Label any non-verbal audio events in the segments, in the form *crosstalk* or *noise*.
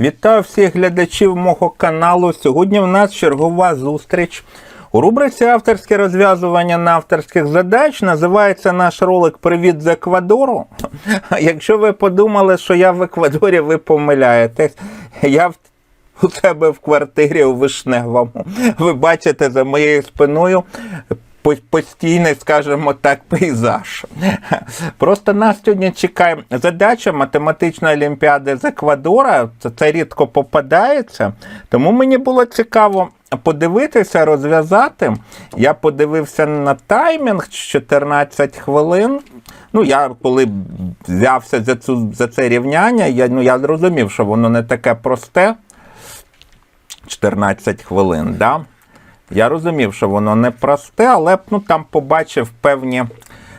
Вітаю всіх глядачів мого каналу. Сьогодні в нас чергова зустріч. У рубриці авторське розв'язування на авторських задач називається наш ролик Привіт з Еквадору. *laughs* Якщо ви подумали, що я в Еквадорі, ви помиляєтесь. Я у себе в квартирі у Вишневому. Ви бачите за моєю спиною постійний, скажімо так, пейзаж. Просто нас сьогодні чекає задача математичної олімпіади з Еквадора. Це, це рідко попадається. Тому мені було цікаво подивитися, розв'язати. Я подивився на таймінг 14 хвилин. Ну, я коли взявся за, цю, за це рівняння, я, ну, я зрозумів, що воно не таке просте. 14 хвилин. Да? Я розумів, що воно не просте, але ну, там побачив певні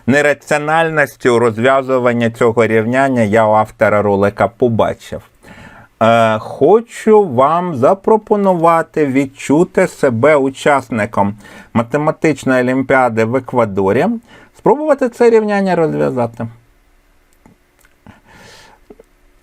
нераціональності у розв'язуванні цього рівняння. Я у автора ролика побачив. Е, хочу вам запропонувати відчути себе учасником математичної олімпіади в Еквадорі. Спробувати це рівняння розв'язати.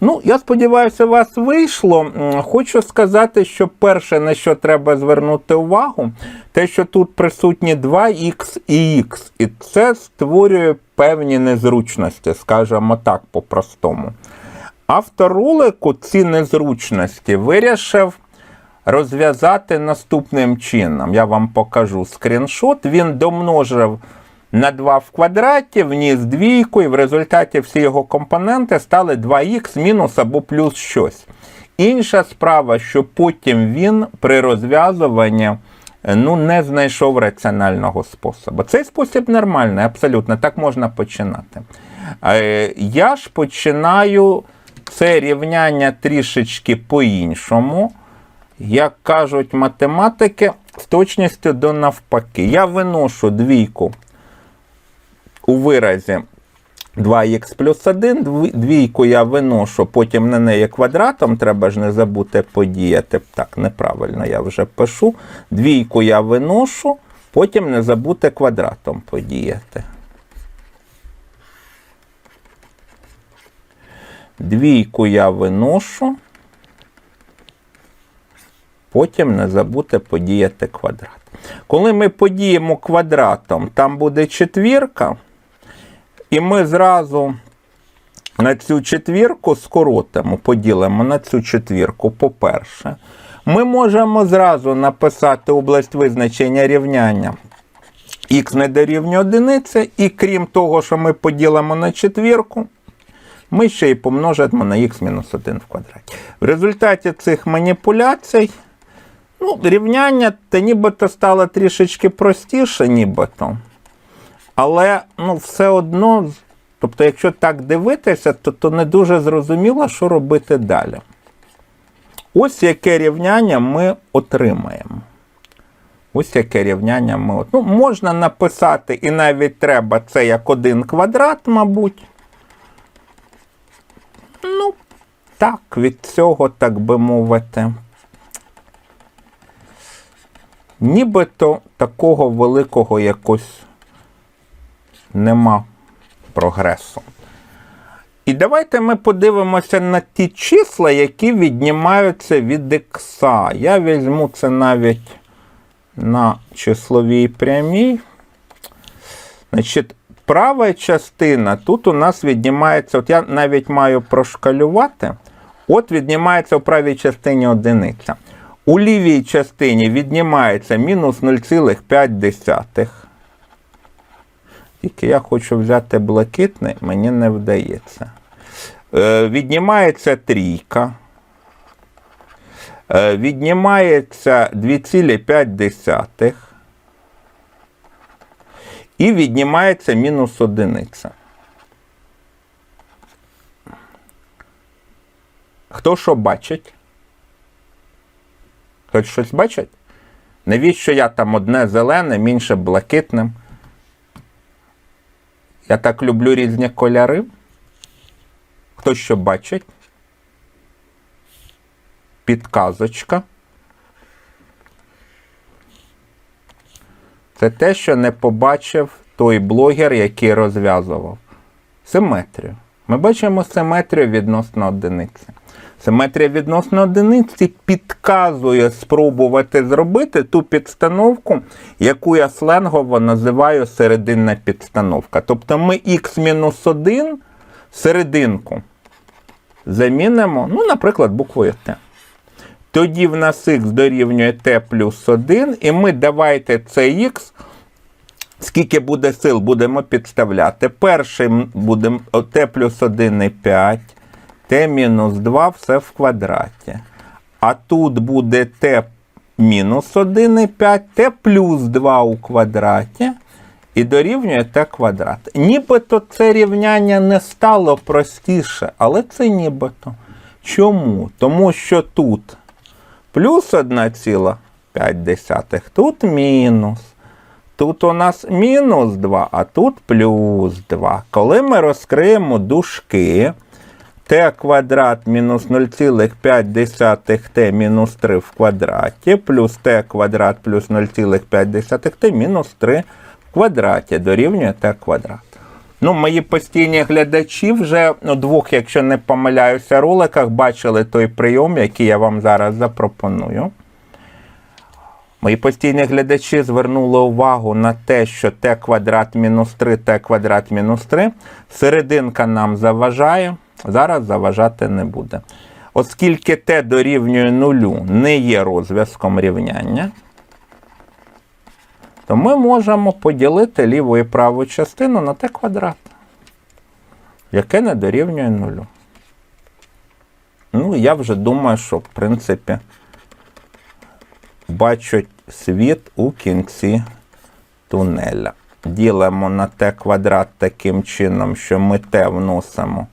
Ну, я сподіваюся, у вас вийшло. Хочу сказати, що перше, на що треба звернути увагу, те, що тут присутні 2х і х, і це створює певні незручності, скажімо так, по-простому. Автор ролику ці незручності вирішив розв'язати наступним чином. Я вам покажу скріншот. Він домножив на 2 в квадраті, вніс двійку, і в результаті всі його компоненти стали 2х мінус або плюс щось. Інша справа, що потім він при розв'язуванні е, ну, не знайшов раціонального способу. Цей спосіб нормальний, абсолютно, так можна починати. Е, Я ж починаю це рівняння трішечки по-іншому. Як кажуть математики, з точністю до навпаки. Я виношу двійку у виразі 2х плюс 1, двійку я виношу, потім на неї квадратом, треба ж не забути подіяти. Так, неправильно я вже пишу. Двійку я виношу, потім не забути квадратом подіяти. Двійку я виношу, потім не забути подіяти квадрат. Коли ми подіємо квадратом, там буде четвірка, і ми зразу на цю четвірку скоротимо, поділимо на цю четвірку, по-перше. Ми можемо зразу написати область визначення рівняння х не дорівнює одиниці, і крім того, що ми поділимо на четвірку, ми ще й помножимо на х мінус 1 в квадраті. В результаті цих маніпуляцій ну, рівняння та нібито стало трішечки простіше, нібито. Але ну, все одно, тобто, якщо так дивитися, то, то не дуже зрозуміло, що робити далі. Ось яке рівняння ми отримаємо. Ось яке рівняння ми от- ну, можна написати, і навіть треба це як один квадрат, мабуть. Ну, так, від цього, так би мовити. Нібито такого великого якось нема прогресу. І давайте ми подивимося на ті числа, які віднімаються від ікса. Я візьму це навіть на числовій прямій. Значить, права частина тут у нас віднімається, от я навіть маю прошкалювати. От віднімається у правій частині одиниця. У лівій частині віднімається мінус 0,5. Тільки я хочу взяти блакитний, мені не вдається. Е, віднімається трійка. Е, віднімається 2,5. І віднімається мінус одиниця. Хто що бачить? Хтось щось бачить? Навіщо я там одне зелене, інше блакитним? Я так люблю різні кольори. Хто що бачить? Підказочка. Це те, що не побачив той блогер, який розв'язував. Симетрію. Ми бачимо симетрію відносно одиниці. Симетрія відносно одиниці підказує спробувати зробити ту підстановку, яку я сленгово називаю серединна підстановка. Тобто ми х-1 серединку замінимо, ну, наприклад, буквою Т. Тоді в нас х дорівнює t плюс 1, і ми давайте цей х, скільки буде сил, будемо підставляти. Першим будемо t плюс 1 і 5, t мінус 2 все в квадраті. А тут буде t мінус 1 і 5, t плюс 2 у квадраті. І дорівнює t квадрат. Нібито це рівняння не стало простіше, але це нібито. Чому? Тому що тут плюс 1,5, тут мінус. Тут у нас мінус 2, а тут плюс 2. Коли ми розкриємо дужки, t квадрат мінус 0,5 t мінус 3 в квадраті, плюс t квадрат плюс 0,5 t мінус 3 в квадраті дорівнює t квадрат. Ну, мої постійні глядачі вже у двох, якщо не помиляюся, роликах бачили той прийом, який я вам зараз запропоную. Мої постійні глядачі звернули увагу на те, що t квадрат мінус 3, t квадрат мінус 3. Серединка нам заважає, зараз заважати не буде. Оскільки t дорівнює нулю не є розв'язком рівняння, то ми можемо поділити ліву і праву частину на t квадрат, яке не дорівнює нулю. Ну, я вже думаю, що, в принципі, бачать світ у кінці тунеля. Ділимо на t квадрат таким чином, що ми t вносимо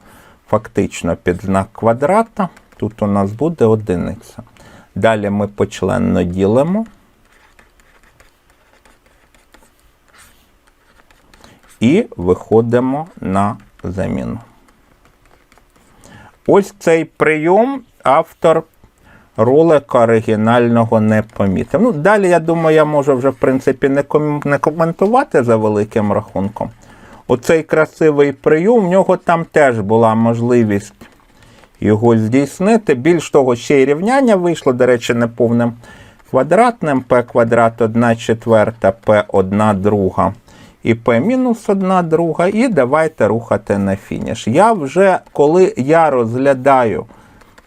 фактично під знак квадрата. Тут у нас буде одиниця. Далі ми почленно ділимо. І виходимо на заміну. Ось цей прийом автор ролика оригінального не помітив. Ну, далі, я думаю, я можу вже, в принципі, не, коментувати за великим рахунком. Оцей красивий прийом, в нього там теж була можливість його здійснити. Більш того, ще й рівняння вийшло, до речі, неповним квадратним, p квадрат 1 четверта, p 1 друга і p мінус 1 друга. І давайте рухати на фініш. Я вже, коли я розглядаю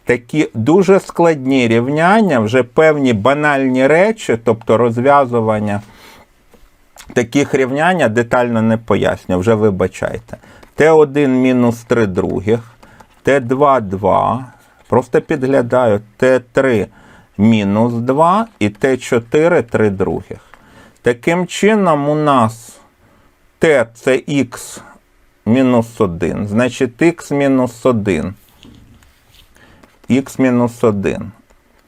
такі дуже складні рівняння, вже певні банальні речі, тобто розв'язування таких рівняння детально не поясню, вже вибачайте. Т1 мінус 3 других, Т2 2, просто підглядаю, Т3 мінус 2 і Т4 3 других. Таким чином, у нас Т це х мінус 1, значить х мінус 1 х мінус 1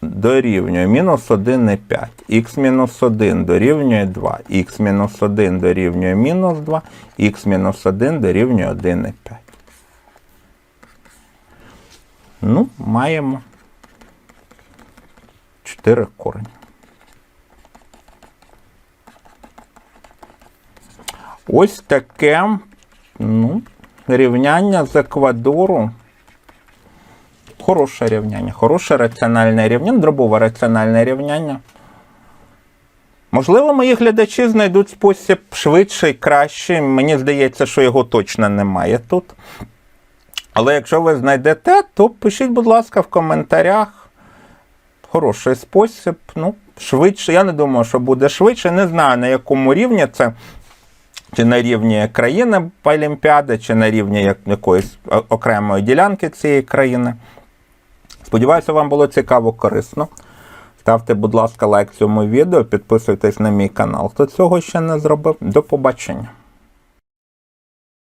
дорівнює мінус 1 і 5. х мінус 1 дорівнює 2. х мінус 1 дорівнює мінус 2, х мінус 1 дорівнює 1 і 5. Ну, маємо 4 корені. Ось таке ну, рівняння з Еквадору. Хороше рівняння, хороше раціональне рівняння, дробове раціональне рівняння. Можливо, мої глядачі знайдуть спосіб швидший, кращий. Мені здається, що його точно немає тут. Але якщо ви знайдете, то пишіть, будь ласка, в коментарях. Хороший спосіб. Ну, швидше. Я не думаю, що буде швидше. Не знаю, на якому рівні це. Чи на рівні країни Олімпіади, чи на рівні якоїсь окремої ділянки цієї країни. Сподіваюся, вам було цікаво, корисно. Ставте, будь ласка, лайк цьому відео, підписуйтесь на мій канал, хто цього ще не зробив. До побачення.